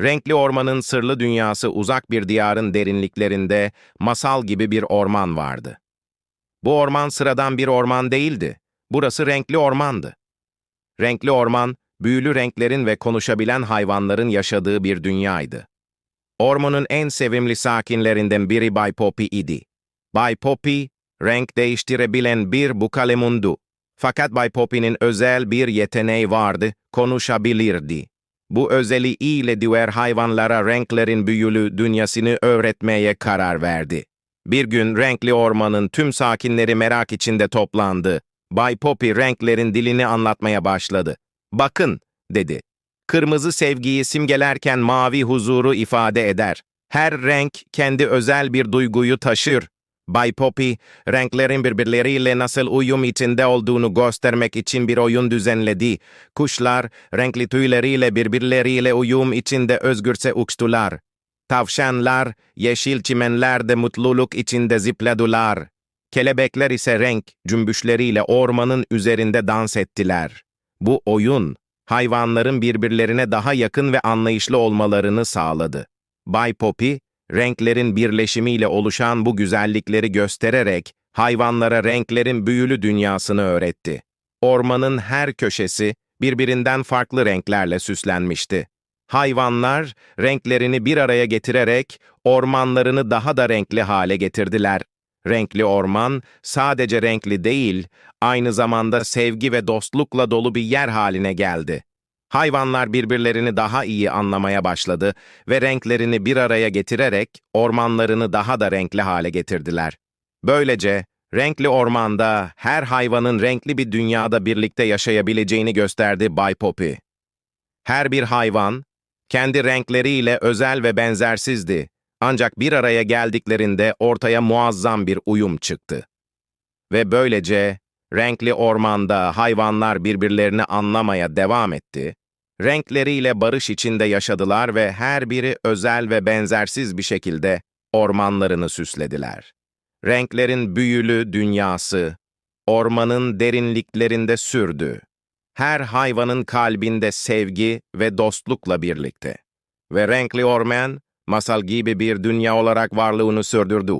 Renkli ormanın sırlı dünyası uzak bir diyarın derinliklerinde masal gibi bir orman vardı. Bu orman sıradan bir orman değildi. Burası renkli ormandı. Renkli orman, büyülü renklerin ve konuşabilen hayvanların yaşadığı bir dünyaydı. Ormanın en sevimli sakinlerinden biri Bay Poppy idi. Bay Poppy, renk değiştirebilen bir bukalemundu. Fakat Bay Poppy'nin özel bir yeteneği vardı, konuşabilirdi. Bu özelliği ile diğer hayvanlara renklerin büyülü dünyasını öğretmeye karar verdi. Bir gün renkli ormanın tüm sakinleri merak içinde toplandı. Bay Poppy renklerin dilini anlatmaya başladı. Bakın, dedi. Kırmızı sevgiyi simgelerken mavi huzuru ifade eder. Her renk kendi özel bir duyguyu taşır. Bay Poppy, renklerin birbirleriyle nasıl uyum içinde olduğunu göstermek için bir oyun düzenledi. Kuşlar, renkli tüyleriyle birbirleriyle uyum içinde özgürse uçtular. Tavşanlar, yeşil çimenlerde mutluluk içinde zıpladılar. Kelebekler ise renk cümbüşleriyle ormanın üzerinde dans ettiler. Bu oyun, hayvanların birbirlerine daha yakın ve anlayışlı olmalarını sağladı. Bay Poppy, renklerin birleşimiyle oluşan bu güzellikleri göstererek hayvanlara renklerin büyülü dünyasını öğretti. Ormanın her köşesi birbirinden farklı renklerle süslenmişti. Hayvanlar renklerini bir araya getirerek ormanlarını daha da renkli hale getirdiler. Renkli orman sadece renkli değil, aynı zamanda sevgi ve dostlukla dolu bir yer haline geldi. Hayvanlar birbirlerini daha iyi anlamaya başladı ve renklerini bir araya getirerek ormanlarını daha da renkli hale getirdiler. Böylece renkli ormanda her hayvanın renkli bir dünyada birlikte yaşayabileceğini gösterdi Bay Poppy. Her bir hayvan kendi renkleriyle özel ve benzersizdi. Ancak bir araya geldiklerinde ortaya muazzam bir uyum çıktı. Ve böylece renkli ormanda hayvanlar birbirlerini anlamaya devam etti. Renkleriyle barış içinde yaşadılar ve her biri özel ve benzersiz bir şekilde ormanlarını süslediler. Renklerin büyülü dünyası, ormanın derinliklerinde sürdü. Her hayvanın kalbinde sevgi ve dostlukla birlikte. Ve renkli orman, masal gibi bir dünya olarak varlığını sürdürdü.